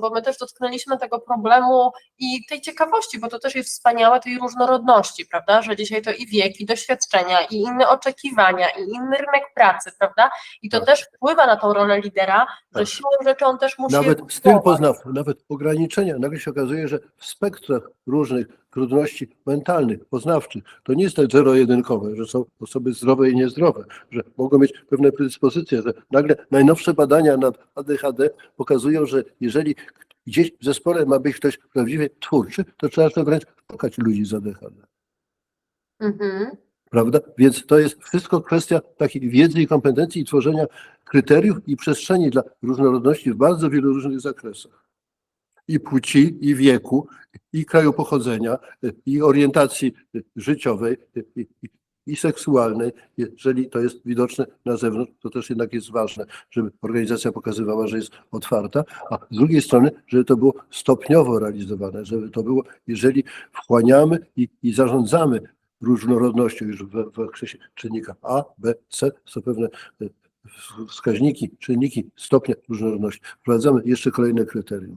Bo my też dotknęliśmy tego problemu i tej ciekawości, bo to też jest wspaniałe, tej różnorodności, prawda, że dzisiaj to i wiek, i doświadczenia, i inne oczekiwania, i inny rynek pracy, prawda, i to Tak. też wpływa na tą rolę lidera, że Tak. siłą rzeczy on też musi Nawet styl edukować. poznawczy, nawet ograniczenia. Nagle się okazuje, że w spektrach różnych trudności mentalnych, poznawczych, to nie jest tak zero-jedynkowe, że są osoby zdrowe i niezdrowe, że mogą mieć pewne predyspozycje, że nagle najnowsze badania nad ADHD pokazują, że jeżeli gdzieś w zespole ma być ktoś prawdziwie twórczy, to trzeba sobie wręcz szukać ludzi z ADHD. Mhm. Prawda? Więc to jest wszystko kwestia takiej wiedzy i kompetencji i tworzenia kryteriów i przestrzeni dla różnorodności w bardzo wielu różnych zakresach. I płci, i wieku, i kraju pochodzenia, i orientacji życiowej, i, i, seksualnej. Jeżeli to jest widoczne na zewnątrz, to też jednak jest ważne, żeby organizacja pokazywała, że jest otwarta, a z drugiej strony, żeby to było stopniowo realizowane, żeby to było, jeżeli wchłaniamy i, i zarządzamy różnorodnością już w, w zakresie czynnika A, B, C, są pewne e, wskaźniki, czynniki stopnia różnorodności. Wprowadzamy jeszcze kolejne kryterium.